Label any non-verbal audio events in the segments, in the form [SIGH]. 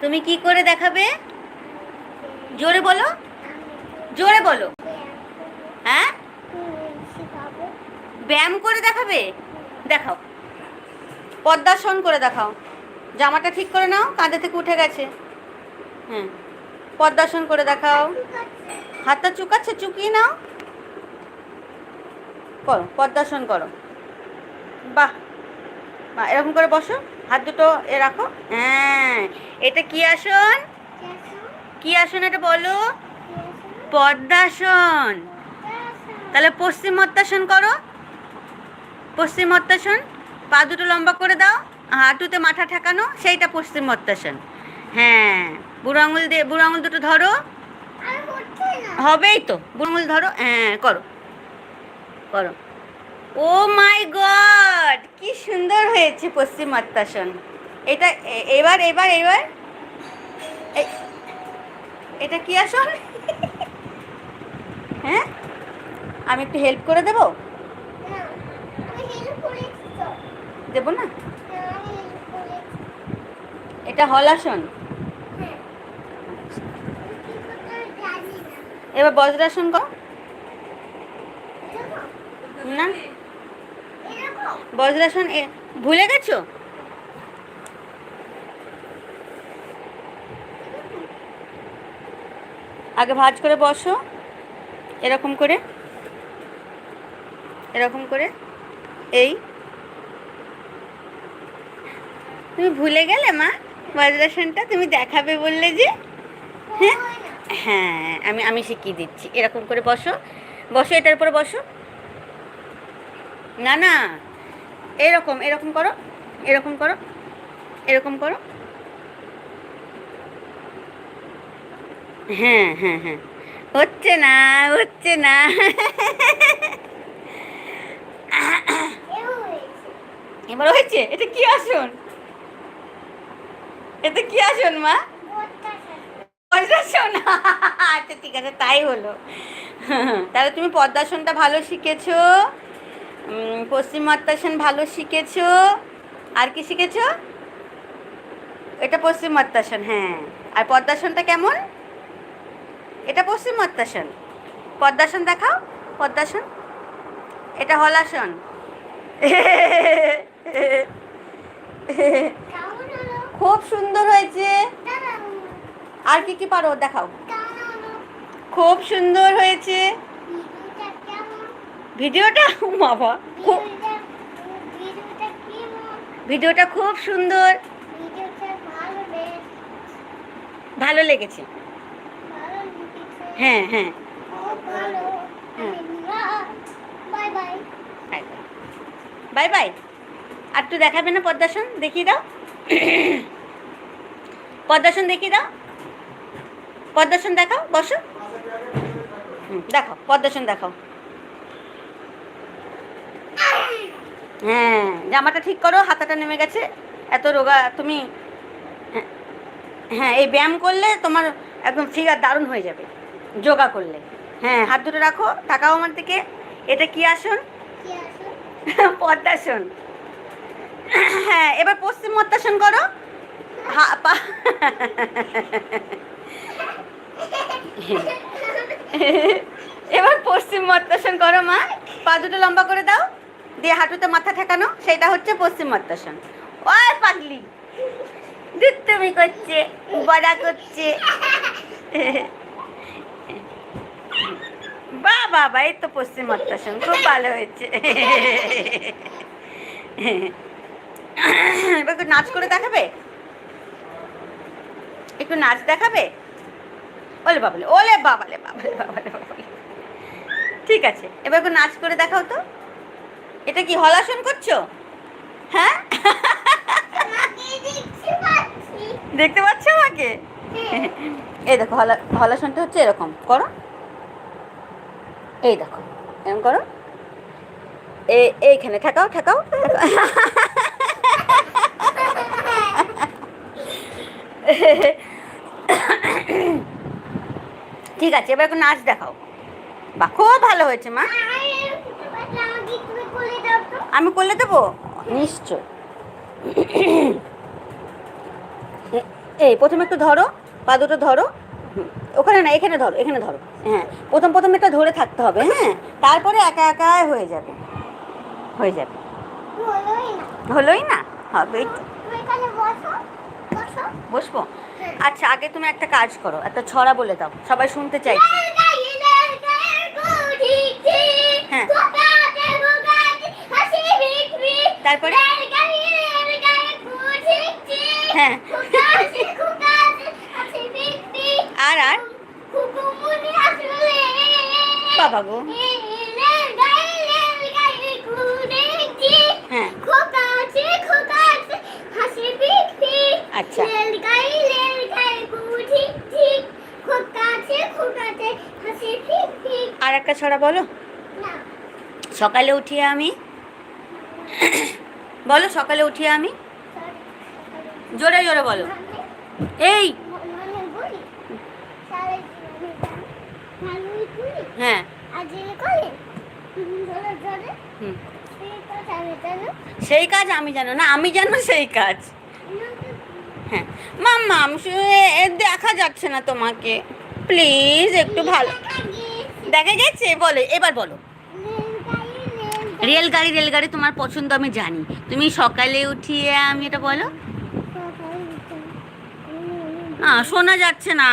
তুমি কি করে দেখাবে? জোরে বলো। জোরে বলো। হ্যাঁ? ব্যায়াম করে দেখাবে? দেখাও। পদ্মাসন করে দেখাও। জামাটা ঠিক করে নাও, কাঁধে থেকে উঠে গেছে। হ্যাঁ পদ্মাসন করে দেখাও। হাতটা চুকাচ্ছে, চুকিয়ে নাও। করো, পদ্মাসন করো। বাহ। বাহ এরকম করে বসো। হাত দুটো এ রাখো। হ্যাঁ এটা কি আসন? কি আসন এটা বলো? পদ্মাসন। তাহলে পশ্চিম পশ্চিমোত্তাসন করো। পশ্চিমোত্তাসন পা দুটো লম্বা করে দাও হাঁটুতে মাথা ঠেকানো সেইটা পশ্চিম পশ্চিমোত্তাসন হ্যাঁ বুড়ো আঙুল দিয়ে বুড়ো আঙুল দুটো ধরো। হবেই তো বুড়ো আঙুল ধরো হ্যাঁ করো। করো। ও মাই গড কি সুন্দর হয়েছে পশ্চিম আত্মাসন। এটা এবার এবার এবার? এটা কি আসন [LAUGHS] হ্যাঁ? আমি একটু হেল্প করে দেবো? দেবো না? এটা হলাসন এবার বজ্রাসন কর। না? বজ্রাসন ভুলে গেছো? আগে ভাঁজ করে বসো। এরকম করে। এরকম করে। এই। তুমি ভুলে গেলে, মা, বজ্রাসনটা তুমি দেখাবে বললে যে। হ্যাঁ? হ্যাঁ আমি আমি শিখিয়ে দিচ্ছি। এরকম করে বসো। বসো, এটার উপরে বসো। না না। এরকম এরকম করো এরকম করো এরকম করো। হ্যাঁ হ্যাঁ হ্যাঁ। হচ্ছে না হচ্ছে না। এবার হয়েছে? এটা কি আসন? এটা কি আসন, মা? পদ্মাসন। আচ্ছা ঠিক আছে, তাই হলো। তাহলে তুমি পদ্মাসনটা ভালো শিখেছো। উম, পশ্চিমোত্তাসন ভালো শিখেছো? আর কি শিখেছো? এটা পশ্চিমোত্তাসন হ্যাঁ। আর পদ্মাসনটা কেমন? এটা পশ্চিমোত্তাসন পদ্মাসন দেখাও পদ্মাসন। এটা হলাসন। খুব সুন্দর হয়েছে। আর কি কি পারো দেখাও। খুব সুন্দর হয়েছে। ভিডিওটা [LAUGHS] বাবা খুব ভিডিওটা খুব সুন্দর। ভালো লেগেছে। হ্যাঁ হ্যাঁ। Bye bye. আর তুই দেখাবে না পদ্মাসন? দেখিয়ে দাও। পদ্মাসন দেখিয়ে দাও। পদ্মাসন দেখাও বসো। দেখাও পদ্মাসন দেখাও। হ্যাঁ জামাটা ঠিক করো হাতাটা নেমে গেছে। এত রোগা তুমি হ্যাঁ, হ্যাঁ এই ব্যায়াম করলে তোমার একদম ফিগার দারুণ হয়ে যাবে যোগা করলে। হ্যাঁ হাত দুটো রাখো তাকাও আমার দিকে। এটা কি আসন? [LAUGHS] পদ্মাসন। হ্যাঁ এবার পশ্চিম মত্তাসন করো। পা- [LAUGHS] এবার পশ্চিম মত্তাসন করো মা। পা দুটো লম্বা করে দাও। দিয়ে হাঁটুতে মাথা ঠেকানো সেটা হচ্ছে পশ্চিম মত্তাসন ওই পাগলি, দুত্তমি করছে, বড়া করছে। বা বাবা, এই তো পশ্চিম মত্তাসন খুব ভালো হয়েছে। এবার একটু নাচ করে দেখাবে? একটু নাচ দেখাবে? ওলে বাবালে ওলে বাবালে বাবালে বাবালে বাবালে। ঠিক আছে, এবার একটু নাচ করে দেখাও তো। এটা কি হলাসন করছ? হ্যাঁ? দেখতে পাচ্ছ আমাকে? এই দেখো, হলা হলাসনটা হচ্ছে এরকম। করো। এই দেখো, এরকম করো। এই এইখানে ঠেকাও ঠেকাও। ঠিক আছে, এবার একটু নাচ দেখাও। বা খুব ভালো হয়েছে, মা। আমি করলে দেবো? নিশ্চয়। এই, প্রথমে একটু ধরো, পা দুটো ধরো। ওখানে না, এখানে ধরো এখানে ধরো। হ্যাঁ প্রথম প্রথম এটা ধরে থাকতে হবে হ্যাঁ? তারপরে একা একা হয়ে যাবে। হয়ে যাবে। হলোই না? হবেই তো বসবো আচ্ছা আগে তুমি একটা কাজ করো, একটা ছড়া বলে দাও। সবাই শুনতে চাইছে। তারপরে? হ্যাঁ। আর আর বাবা গো হ্যাঁ আচ্ছা। আর একটা ছড়া বলো সকালে উঠিয়ে আমি বলো, সকালে উঠি আমি। জোরে জোরে বলো। এই। হ্যাঁ। সেই কাজ আমি জানো না, আমি জানো সেই কাজ। হ্যাঁ। মাম্মা দেখা যাচ্ছে না তোমাকে। প্লিজ, একটু ভালো। দেখা গেছে? বলো, এবার বলো। রেলগাড়ি রেলগাড়ি তোমার পছন্দ আমি জানি। তুমি সকালে উঠিয়ে আমি এটা বলো। না শোনা যাচ্ছে না।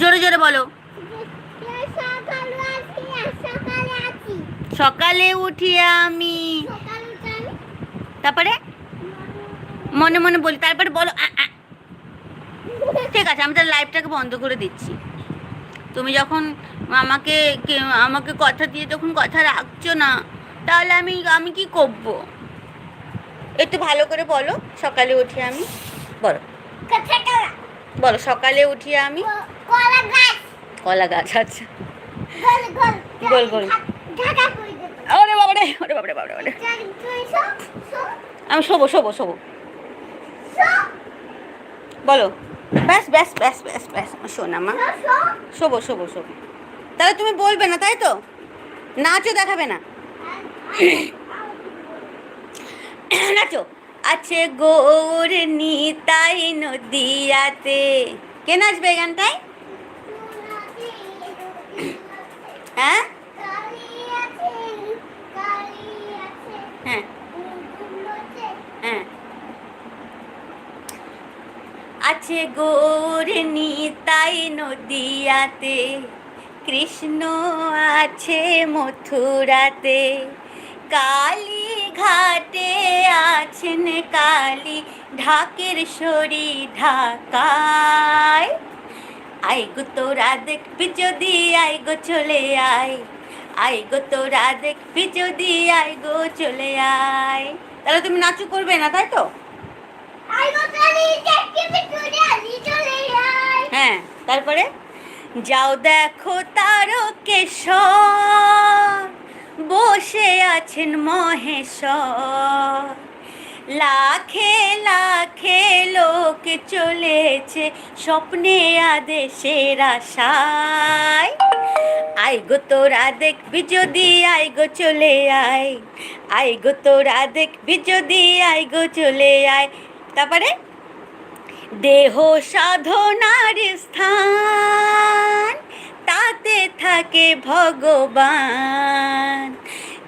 জোরে জোরে বলো। সকালে উঠিয়ে আমি। তারপরে? মনে মনে বলি। তারপরে বলো। ঠিক আছে, আমি তাহলে লাইভটাকে বন্ধ করে দিচ্ছি। তুমি যখন আমাকে আমাকে কথা দিয়ে যখন কথা রাখছো না। তাহলে আমি আমি কি করব? একটু ভালো করে বলো সকালে উঠে আমি বলো। বলো সকালে উঠিয়ে আমি। কলা গাছ আচ্ছা। গোল, গোল। ওরে বাবারে ওরে বাবারে বাবারে বাবারে। আমি শোবো শোবো শোবো। বলো। ব্যাস ব্যাস ব্যাস ব্যাস ব্যাস শোনা মা। শোবো শোবো শোবো। তাহলে তুমি বলবে না তাই তো? নাচও দেখাবে না। নাচো। আছে গোর নিতাই নদিয়াতে। কে নাচবে গানটায়? হ্যাঁ? হ্যাঁ। হ্যাঁ আছে গোর নিতাই নদিয়াতে। কৃষ্ণ আছে মথুরাতে। কালী ঘাটে আছেন কালী ঢাকের সরি ঢাকায়। আই গো তোরা দেখবি যদি আই গো চলে আয় আই গো তোরা দেখবি যদি আই গো চলে আয়। তাহলে তুমি নাচু করবে না তাই তো? হ্যাঁ তারপরে? যাও দেখো তারকেশ্বর। বসে আছেন মহেশ্বর। লাখে লাখে লোক চলেছে স্বপ্নে আদেশের আশায়। আই গো তোরা দেখবি যদি আই গো চলে আয়। আই গো তোরা দেখবি যদি আই গো চলে আয়। তারপরে? দেহ সাধনার স্থান। তাতে থাকে ভগবান।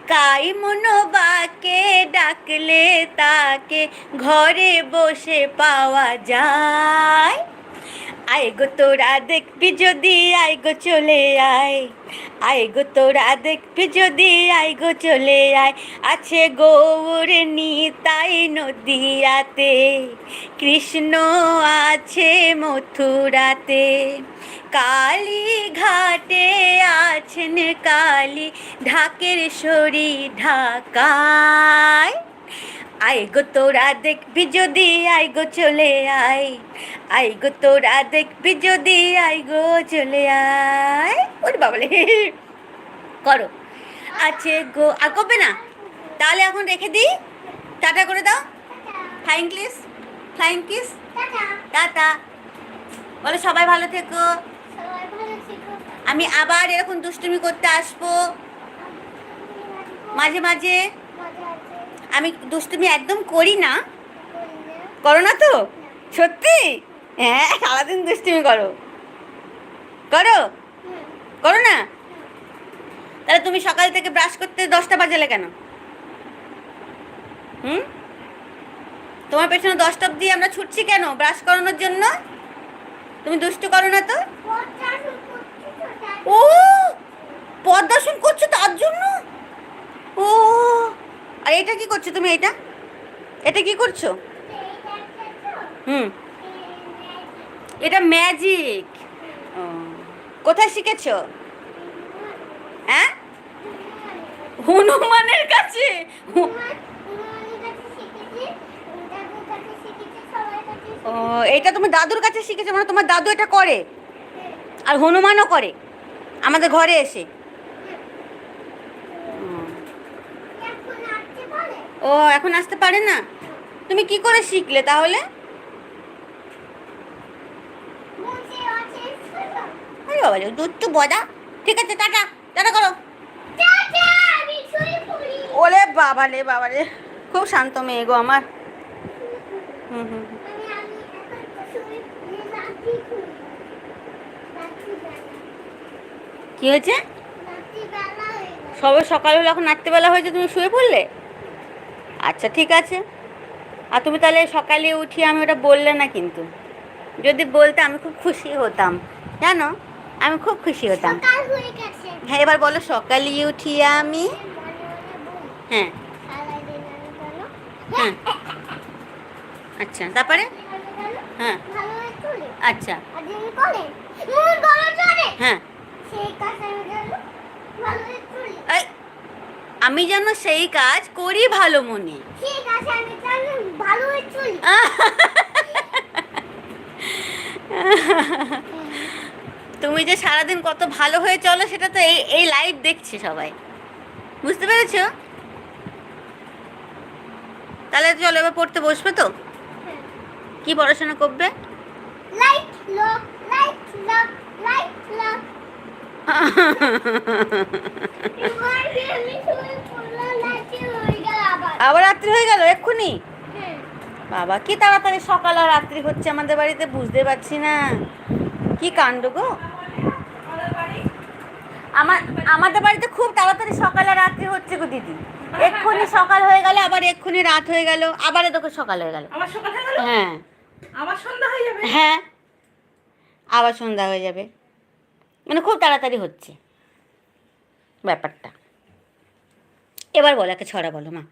কাই মনোবাকে ডাকলে তাকে ঘরে বসে পাওয়া যায়। আই গো তোরা দেখবি যদি আই গো চলে আয়। আই গো তোরা দেখবি যদি আই গো চলে আয়। আছে গৌর নিতাই নদিয়াতে, কৃষ্ণ আছে মথুরাতে। কালী ঘাটে আছেন কালী, ঢাকের সরি ঢাকায়। আই গো তোরা দেখবি যদি আই গো চলে আয় আই গো তোরা দেখবি যদি আই গো চলে আয় ওরে বাবলে করো। আছে গো। আর করবে না? তাহলে এখন রেখে দিই। টাটা করে দাও। Flying kiss flying kiss tata. বলো সবাই ভালো থেকো। আমি আবার এরকম দুষ্টুমি করতে আসব। মাঝে মাঝে। আমি দুষ্টুমি একদম করি না। করো না তো? সত্যি? হ্যাঁ সারাদিন দুষ্টুমি করো। করো? করো না? তাহলে তুমি সকাল থেকে ব্রাশ করতে দশটা বাজালে কেন? হুম? তোমার পেছনে দশটা অব্দি আমরা ছুটছি কেন? ব্রাশ করানোর জন্য? তুমি দুষ্টু করো না তো? ও! পদ্মাসন করছ তার জন্য? ও! আর এটা কি করছ তুমি এটা? এটা কি করছ? হুম। এটা ম্যাজিক কোথায় শিখেছো? হ্যাঁ? হনুমানের কাছে? ও, এটা তুমি দাদুর কাছে শিখেছো মানে তোমার দাদু এটা করে। আর হনুমানও করে। আমাদের ঘরে এসে হুম। ও এখন আসতে পারে না? তুমি কি করে শিখলে তাহলে? আরে বাবা দুধ বদা। ঠিক আছে, টাটা টাটা করো। ওলে বাবা রে বাবা রে। খুব শান্ত মেয়ে গো আমার। হুম হুম। কি হয়েছে? সবে সকাল হলো, এখন রাত্রিবেলা হয়েছে, তুমি শুয়ে পড়লে? আচ্ছা ঠিক আছে। আর তুমি তাহলে সকালে উঠিয়ে আমি ওটা বললে না কিন্তু। যদি বলতে আমি খুব খুশি হতাম জানো? আমি খুব খুশি হতাম। হয়ে হ্যাঁ এবার বলো সকালে উঠিয়ে আমি। হ্যাঁ হ্যাঁ। আচ্ছা তারপরে? হ্যাঁ। আচ্ছা। হ্যাঁ। আমি যেন সেই কাজ করি ভালো মনে। তুমি যে সারাদিন কত ভালো হয়ে চলো সেটা তো এই এই লাইভ দেখছে সবাই। বুঝতে পেরেছ? তাহলে চলো এবার পড়তে বসবে তো? কি পড়াশোনা করবে? লাইট লাইট লাইট লাইট আবার [LAUGHS] আবার রাত্রি হয়ে গেল এক্ষুনি? হ্যাঁ। বাবা কি তাড়াতাড়ি সকাল আর রাত্রি হচ্ছে আমাদের বাড়িতে বুঝতে পারছি না। কি কাণ্ড গো? আমার আমাদের বাড়িতে খুব তাড়াতাড়ি সকাল আর রাত্রি হচ্ছে গো দিদি। এক্ষুনি সকাল হয়ে গেল আবার এক্ষুনি রাত হয়ে গেল আবার এদিকে সকাল হয়ে গেল। হয়ে গেল? হ্যাঁ। আমার সন্ধ্যা হয়ে যাবে? হ্যাঁ। আবার সন্ধ্যা হয়ে যাবে। মানে খুব তাড়াতাড়ি হচ্ছে। ব্যাপারটা। এবার বলো একটা ছড়া বলো মা।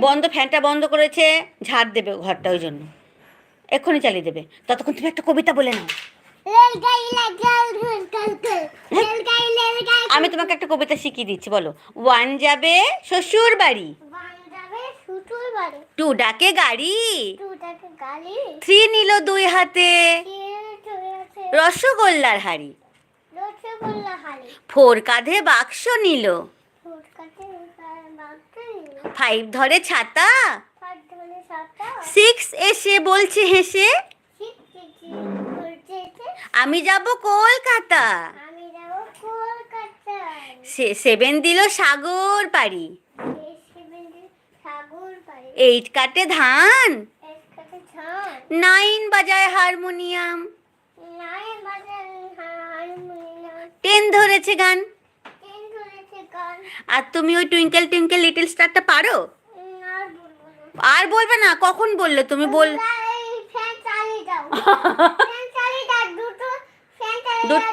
বন্ধ ফ্যানটা বন্ধ করেছে ঝাড় দেবে ঘরটা ওই জন্য। এক্ষুনি চালিয়ে দেবে। ততক্ষণ তুমি একটা কবিতা বলে নাও। রেলগাড়ি আমি তোমাকে একটা কবিতা শিখিয়ে দিচ্ছি বলো। ওয়ান যাবে শ্বশুর বাড়ি। টু ডাকে গাড়ি। থ্রি নিল দুই হাতে। রসগোল্লার হাড়ি। ফোর কাঁধে বাক্স নিল। ফাইভ ধরে ছাতা। সিক্স এসে বলছে হেসে আমি যাব কলকাতা। সেভেন দিল সাগর পাড়ি। এসে সাগর পাড়ি। এইট কাটে ধান। নাইন বাজায় হারমোনিয়াম। টেন ধরেছে গান। আর তুমি ওই টুইঙ্কেল টুইঙ্কেল লিটল স্টারটা পারো? আর বলব না। কখন বললে তুমি বল [LAUGHS]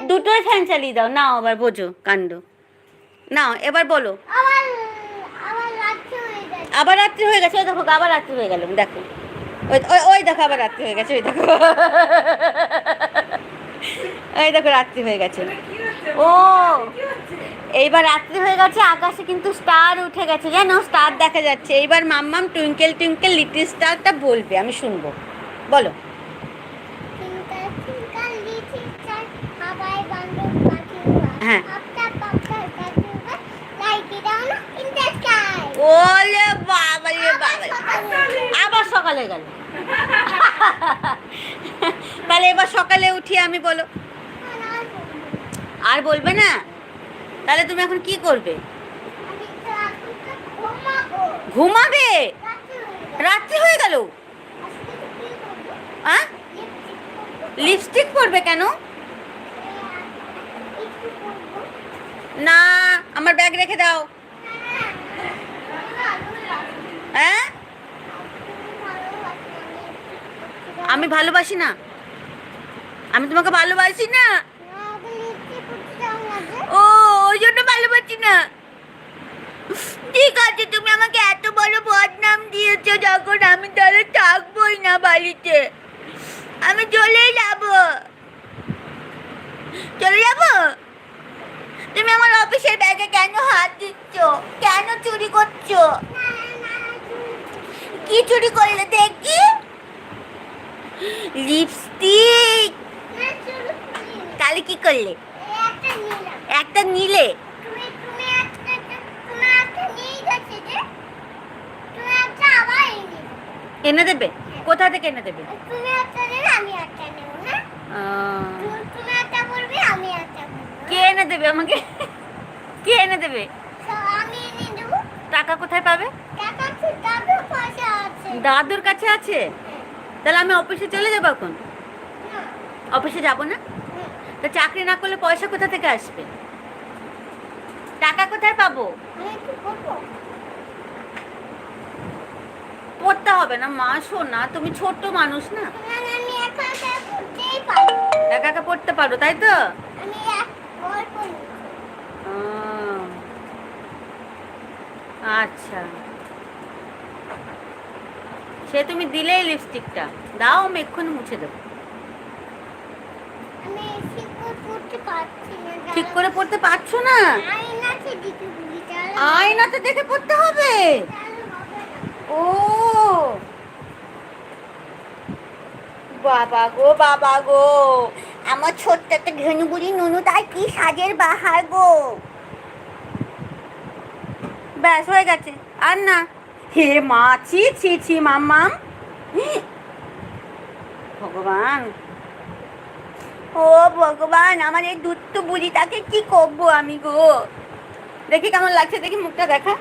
দুটোই ফ্যান চালিয়ে দাও। নাও আবার বোঝো কাণ্ড। নাও এবার বলো। আবার রাত্রি হয়ে গেছে। ওই দেখো আবার রাত্রি হয়ে গেল। দেখো। ওই ওই- ওই দেখো আবার রাত্রি হয়ে গেছে। ওই দেখো। [LAUGHS] ওই দেখো রাত্রি হয়ে গেছে। ও এইবার রাত্রি হয়ে গেছে আকাশে কিন্তু স্টার উঠে গেছে জানো? স্টার দেখা যাচ্ছে। এইবার মাম্মাম টুইঙ্কেল টুইঙ্কেল লিটিল স্টারটা বলবে আমি শুনব। বলো। হ্যাঁ। আপটা পাপটা কাটি লাইটি দাও না ইন দ্য স্কাই ওলে বাবা রে বাবা আবার সকালে গেল। তাহলে এবার সকালে উঠি আমি বলো। আর বলবে না? তাহলে তুমি এখন কি করবে? ঘুমাবো? রাত্রি হয়ে গেল। হ্যাঁ লিপস্টিক পরবে কেন? না আমার ব্যাগ রেখে দাও। হ্যাঁ? আমি ভালোবাসি না। আমি তোমাকে ভালোবাসি না। ও, ওই জন্য ভালোবাসি না। ঠিক আছে, তুমি আমাকে এত বড় বদনাম দিয়েছ যখন আমি তাহলে থাকবোই না বাড়িতে। আমি চলেই যাব। চলে যাব? তুমি আমার অফিসের ব্যাগে কেন হাত দিচ্ছ? কেন চুরি করছ? কি চুরি করলে দেখি? লিপস্টিক। তাহলে কি করলে? একটা নিলে। এনে দেবে? কোথা থেকে এনে দেবে? হ্যাঁ। কে এনে দেবে আমাকে? কে এনে দেবো? টাকা কোথায় পাবে? দাদুর কাছে আছে? তাহলে আমি অফিসে চলে যাব এখন? অফিসে যাব না? তো চাকরি না করলে পয়সা কোথা থেকে আসবে? টাকা কোথায় পাবো? পড়তে হবে না মা শোনা তুমি ছোট্ট মানুষ না। না, না, একা একা পড়তে পারো তাই তো? আচ্ছা। সে তুমি দিলেই লিপস্টিকটা দাও আমি এক্ষুনি মুছে দেবো। ঠিক করে পড়তে পারছি না আয়নাতে দেখে পড়তে হবে। ও। বাবা গো বাবা গো। আমার ছোট্ট একটা ঘেনু বুড়ি নুনু তার কি সাজের বাহার গো? ব্যাস হয়ে গেছে। আর না। হে মা ছি ছি ছি মাম্মাম ভগবান। ও ভগবান আমার এই দুধ বুড়িটাকে কি করব আমি গো? দেখি কেমন লাগছে দেখি মুখটা দেখা।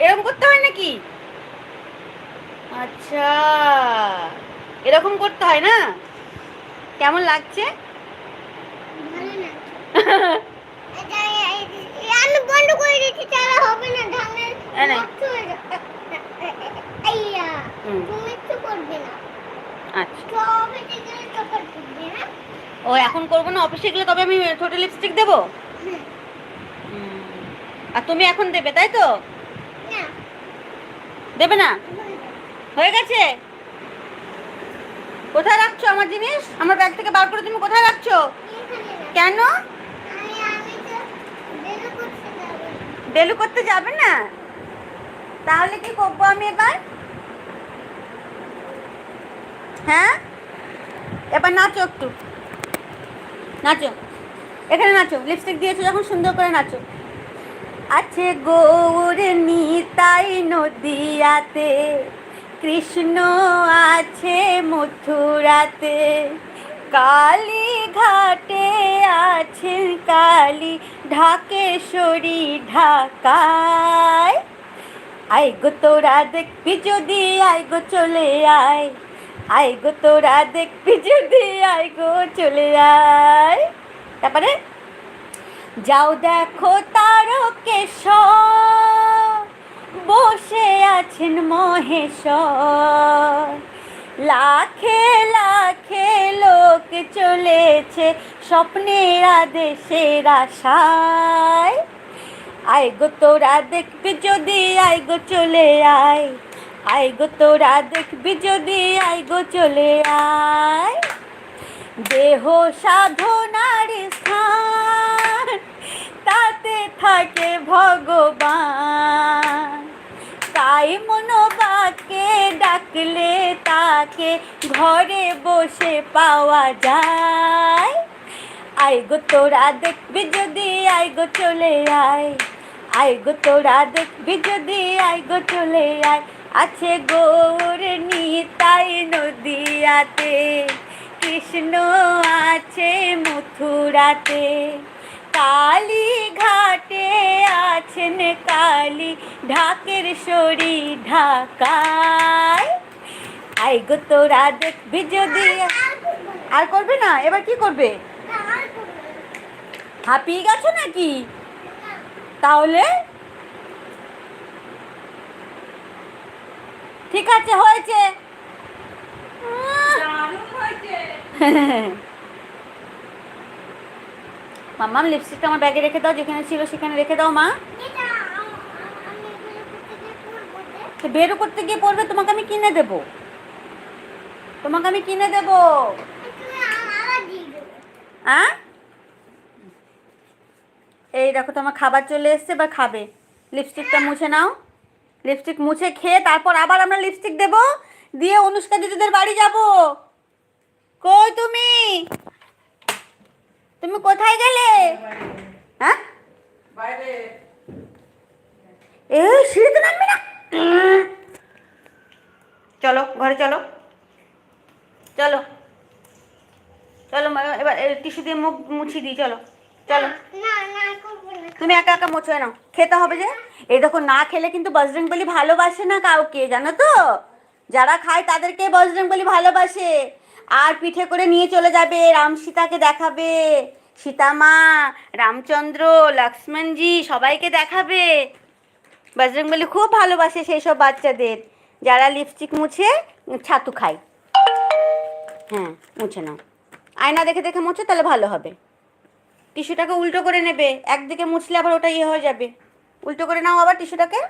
এরকম করতে হয় নাকি? আচ্ছা এরকম করতে হয় না? কেমন লাগছে? ভালো [LAUGHS] এ- বন্ধ করে দিচ্ছি তাহলে হবে না ধানের নষ্ট হয়ে যাবে। আইয়া তুমি তো করবে না। আচ্ছা। তবে গেলে চপার করবে না। ও এখন করব না অফিসে গেলে তবে আমি ছোট লিপস্টিক দেবো। আর তুমি এখন দেবে তাই তো? না। দেবে না? হয়ে গেছে। কোথায় রাখছো আমার জিনিস? আমার ব্যাগ থেকে বার করে তুমি কোথায় রাখছো। কেন আমি আমি তো বেরো করতে যাব বেলু করতে যাবে না? তাহলে কি করব আমি এবার? হ্যাঁ? এবার নাচো একটু। নাচো। এখানে নাচো। লিপস্টিক দিয়েছ যখন, সুন্দর করে নাচো। আছে গৌর নিতাই নদিয়াতে, কৃষ্ণ আছে মথুরাতে কালী ঘাটে আছেন কালী, ঢাকেশ্বরী ঢাকায়। আই গো তোরা দেখবি যদি, আই গো চলে আয়। আই গো তোরা দেখবি যদি, আই গো চলে আয়। তারপরে, যাও দেখো তারকেশ্বর, বসে আছেন মহেশ্বর। লাখে লাখে লোক চলেছে স্বপ্নের আদেশের আশায়। আয় গো তোরা দেখবি যদি আয় গো চলে আয়। আয় গো তোরা দেখবি যদি আয় গো চলে আয়। দেহ সাধনার স্থান, তাতে থাকে ভগবান। তাই মনোবাকে ডাকলে তাকে ঘরে বসে পাওয়া যায়। আই গো তোরা দেখবি যদি আই গো চলে আয়। আই গো তোরা দেখবি যদি আই গো চলে আয়। আছে গৌর নিতাই নদিয়াতে, কৃষ্ণ আছে মথুরাতে। কালী ঘাটে আছেন কালী ঢাকের সরি ঢাকায়। আই গো তোরা দেখবি যদি আর করবে না? এবার কি করবে? হাঁপিয়ে গেছো নাকি? তাহলে? ঠিক আছে হয়েছে। হয়েছে। [LAUGHS] মাম্মাম লিপস্টিকটা আমার ব্যাগে রেখে দাও যেখানে ছিল সেখানে রেখে দাও মা। বেরো করতে গিয়ে পড়বে তোমাকে আমি কিনে দেবো। তোমাকে আমি কিনে দেবো। হ্যাঁ এই দেখো তোমার খাবার চলে এসছে বা খাবে। লিপস্টিকটা মুছে নাও। লিপস্টিক মুছে খেয়ে তারপর আবার আমরা লিপস্টিক দেব। দিয়ে অনুষ্কা দিদিদের বাড়ি যাব। কই তুমি? তুমি কোথায় গেলে? হ্যাঁ? সিঁড়িতে নামবে না। চলো ঘরে চলো। চলো। চলো এবার টিস্যু দিয়ে মুখ মুছিয়ে দিই চলো। চলো। তুমি একা একা মোছো নাও খেতে হবে যে। এই দেখো না খেলে কিন্তু বজরং বলি ভালোবাসে না কাউকে জানো তো? যারা খায় তাদেরকে বজরং বলি ভালোবাসে। আর পিঠে করে নিয়ে চলে যাবে। রাম সীতাকে দেখাবে। সীতামা রামচন্দ্র, লক্ষ্মণজি সবাইকে দেখাবে। বজরংবলি খুব ভালোবাসে সেই সব বাচ্চাদের। যারা লিপস্টিক মুছে, ছাতু খায়। হ্যাঁ মুছে নাও। আয়না দেখে দেখে মুছো, তাহলে ভালো হবে। টিস্যুটাকে উল্টো করে নেবে। একদিকে মুছলে আবার ওটা ইয়ে হয়ে যাবে। উল্টো করে নাও আবার টিস্যুটাকে।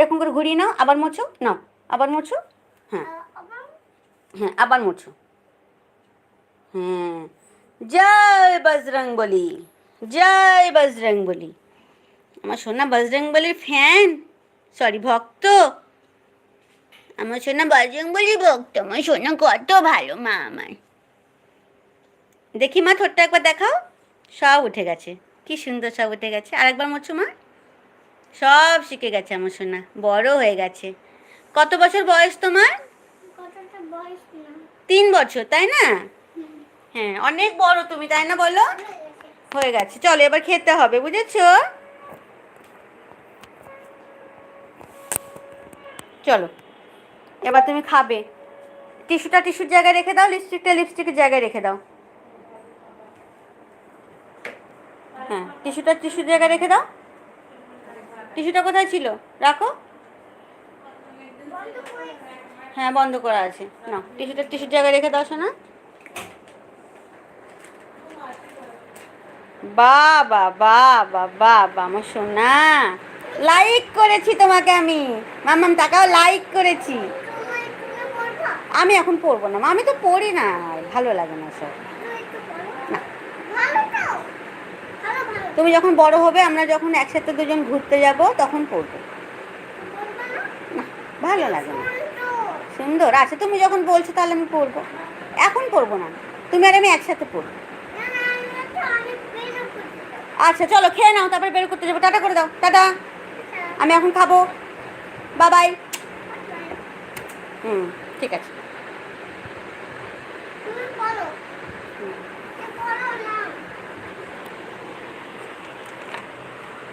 এরকম করে ঘুরিয়ে নাও। আবার মোছো। নাও। আবার মোছো। হ্যাঁ। হ্যাঁ আবার মোছো। হ্যাঁ জয় বজরং বলি জয় বজরং বলি। আমার সোনা বজরং বলির ফ্যান সরি ভক্ত? আমার সোনা বজরং বলি ভক্ত আমার সোনা কত ভালো মা আমার। দেখি মা ঠোঁটটা একবার দেখাও। সব উঠে গেছে। কি সুন্দর সব উঠে গেছে। আরেকবার মোছো মা। সব শিখে গেছে আমার সোনা। বড় হয়ে গেছে। কত বছর বয়স তোমার? তিন বছর তাই না? হ্যাঁ অনেক বড় তুমি, তাই না বলো? হয়ে গেছে, চলো এবার খেতে হবে, বুঝেছ? চলো, এবার তুমি খাবে। টিস্যুটা টিস্যুর জায়গায় রেখে দাও, লিপস্টিকটা লিপস্টিকের জায়গায় রেখে দাও। হ্যাঁ টিস্যুটা টিস্যুর জায়গায় রেখে দাও। টিস্যুটা কোথায় ছিল? রাখো। হ্যাঁ বন্ধ করা আছে। না টিস্যুটা টিস্যুর জায়গায় রেখে দাও শোনা বাবা বাবা বাবা, আমার সোনা। লাইক করেছি তোমাকে আমি। মামাম টাকাও লাইক করেছি। আমি এখন পড়ব না। আমি তো পড়ি না। ভালো লাগে না সব। তুমি যখন বড় হবে, আমরা যখন একসাথে দুজন ঘুরতে যাব, তখন পড়ব। ভালো লাগে না। সুন্দর। আচ্ছা তুমি যখন বলছো, তাহলে আমি পড়ব। এখন পড়ব না। তুমি আর আমি একসাথে পড়ব। আচ্ছা চলো, খেয়ে নাও, তারপরে বের করতে যাব। টাটা করে দাও, টাটা। আমি এখন খাব। বাবাই। হুম, ঠিক আছে।